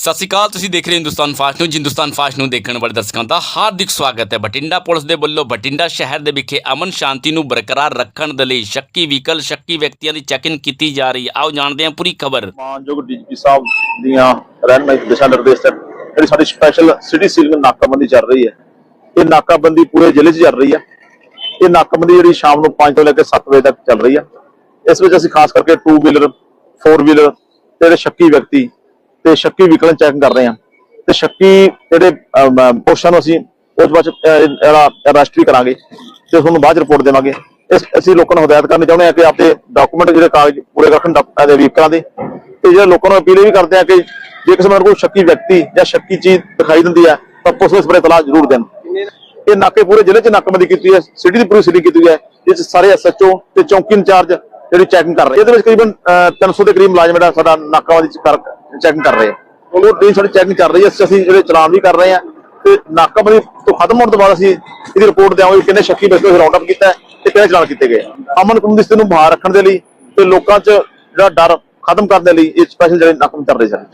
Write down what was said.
ਸਤਿ ਸ਼੍ਰੀ ਅਕਾਲ, ਤੁਸੀਂ ਦੇਖ ਰਹੇ ਹੋ Hindustan fast news. Hindustan fast ਨੂੰ ਦੇਖਣ ਵਾਲੇ ਦਰਸ਼ਕਾਂ ਦਾ ਹਾਰਦਿਕ ਸਵਾਗਤ ਹੈ। ਬਠਿੰਡਾ ਪੁਲਿਸ ਦੇ ਵੱਲੋਂ ਬਠਿੰਡਾ ਸ਼ਹਿਰ ਦੇ ਵਿਖੇ ਅਮਨ ਸ਼ਾਂਤੀ ਨੂੰ ਬਰਕਰਾਰ ਰੱਖਣ ਦੇ ਲਈ ਸ਼ੱਕੀ ਵਹੀਕਲ, ਸ਼ੱਕੀ ਵਿਅਕਤੀਆਂ ਦੀ ਚੈਕਿੰਗ ਕੀਤੀ ਜਾ ਰਹੀ ਹੈ। ਆਓ ਜਾਣਦੇ ਹਾਂ ਪੂਰੀ ਖਬਰ। ਮਾਨਯੋਗ ਡੀਜੀਪੀ ਸਾਹਿਬ ਦੀਆਂ ਰਹਿਨਮਾਈ ਦਿਸ਼ਾ ਨਿਰਦੇਸ਼ ਤਹਿਤ ਜਿਹੜੀ ਸਾਡੀ ਸਪੈਸ਼ਲ ਸਿਟੀ ਸੀਲਿੰਗ ਨਾਕਾਬੰਦੀ ਚੱਲ ਰਹੀ ਹੈ। ਇਹ ਨਾਕਾਬੰਦੀ ਪੂਰੇ ਜ਼ਿਲ੍ਹੇ 'ਚ ਚੱਲ ਰਹੀ ਹੈ। ਇਹ ਨਾਕਾਬੰਦੀ ਜਿਹੜੀ ਸ਼ਾਮ ਨੂੰ 5 ਤੋਂ ਲੈ ਕੇ 7 ਵਜੇ ਤੱਕ ਚੱਲ ਰਹੀ ਹੈ। ਇਸ ਵਿੱਚ ਅਸੀਂ ਖਾਸ ਕਰਕੇ 2 ਵੀਲਰ 4 ਵੀਲਰ ਤੇ ਸ਼ੱਕੀ ਵਿਅਕਤੀ ਤੇ ਸ਼ੱਕੀ ਵਹੀਕਲ ਚੈਕਿੰਗ ਕਰ ਰਹੇ ਹਾਂ। ਤੇ ਸ਼ੱਕੀ ਜਿਹੜੇ ਪੋਰਸ਼ਨ ਨੂੰ ਅਸੀਂ ਉਸ ਬਾਅਦ 'ਚ, ਅਹ, ਜਿਹੜਾ ਕਰਾਂਗੇ ਤੇ ਤੁਹਾਨੂੰ ਬਾਅਦ ਰਿਪੋਰਟ ਦੇਵਾਂਗੇ। ਇਸ ਅਸੀਂ ਲੋਕਾਂ ਨੂੰ ਹਦਾਇਤ ਕਰਨੀ ਚਾਹੁੰਦੇ ਹਾਂ ਕਿ ਆਪਣੇ ਡਾਕੂਮੈਂਟ ਜਿਹੜੇ ਕਾਗਜ਼ ਪੂਰੇ ਰੱਖਣ ਦੇ ਵਹੀਕਲਾਂ ਦੇ ਤੇ ਜਿਹੜੇ ਲੋਕਾਂ ਨੂੰ ਅਪੀਲ ਵੀ ਕਰਦੇ ਆ ਕਿ ਜੇ ਕਿਸੇ ਨੂੰ ਕੋਈ ਸ਼ੱਕੀ ਵਿਅਕਤੀ ਜਾਂ ਸ਼ੱਕੀ ਚੀਜ਼ ਦਿਖਾਈ ਦਿੰਦੀ ਹੈ ਤਾਂ ਪੁਲਿਸ ਨੂੰ ਇਸ ਬਾਰੇ ਇਤਲਾਹ ਜ਼ਰੂਰ ਦੇਣ। ਇਹ ਨਾਕੇ ਪੂਰੇ ਜ਼ਿਲ੍ਹੇ 'ਚ ਨਾਕਾਬੰਦੀ ਕੀਤੀ ਹੈ ਸਿਟੀ ਦੀ ਪੂਰੀ ਸਿਟੀ ਕੀਤੀ ਹੈ ਜਿਸ ਸਾਰੇ ਐਸਐਚਓ ਤੇ ਚੌਂਕੀ ਇੰਚਾਰਜ ਜਿਹੜੀ ਚੈਕਿੰਗ ਕਰ ਰਹੇ ਇਹਦੇ ਵਿੱਚ ਤਕਰੀਬਨ 300 ਦੇ ਕਰੀਬ ਮੁਲਾਜ਼ਮ ਜਿਹੜਾ ਸਾਡਾ ਨਾਕਾਬੰਦੀ ਕਰ ਚੈਕਿੰਗ ਕਰ ਰਹੇ ਆ। ਉਹ ਦਿਨ ਸਾਡੀ ਚੈਕਿੰਗ ਕਰ ਰਹੀ ਹੈ ਅਸੀਂ ਜਿਹੜੇ ਚਲਾਨ ਵੀ ਕਰ ਰਹੇ ਆ ਤੇ ਨਾਕਾਬੰਦੀ ਤੋਂ ਖਤਮ ਹੋਣ ਤੋਂ ਬਾਅਦ ਅਸੀਂ ਇਹਦੀ ਰਿਪੋਰਟ ਦੇਵਾਂਗੇ ਕਿੰਨੇ ਸ਼ੱਕੀ ਵਿਅਕਤੀ ਰਾਉਂਡ ਅਪ ਕੀਤਾ ਤੇ ਕਿਹੜੇ ਚਲਾਨ ਕੀਤੇ ਗਏ ਅਮਨ ਕਾਨੂੰਨ ਦੀ ਸਥਿਤੀ ਨੂੰ ਬਹਾਲ ਰੱਖਣ ਦੇ ਲਈ ਤੇ ਲੋਕਾਂ 'ਚ ਜਿਹੜਾ ਡਰ ਖਤਮ ਕਰਨ ਦੇ ਲਈ ਇਹ ਸਪੈਸ਼ਲ ਜਿਹੜੇ ਨਾਕਾਮ ਕਰ ਰਹੇ ਸਨ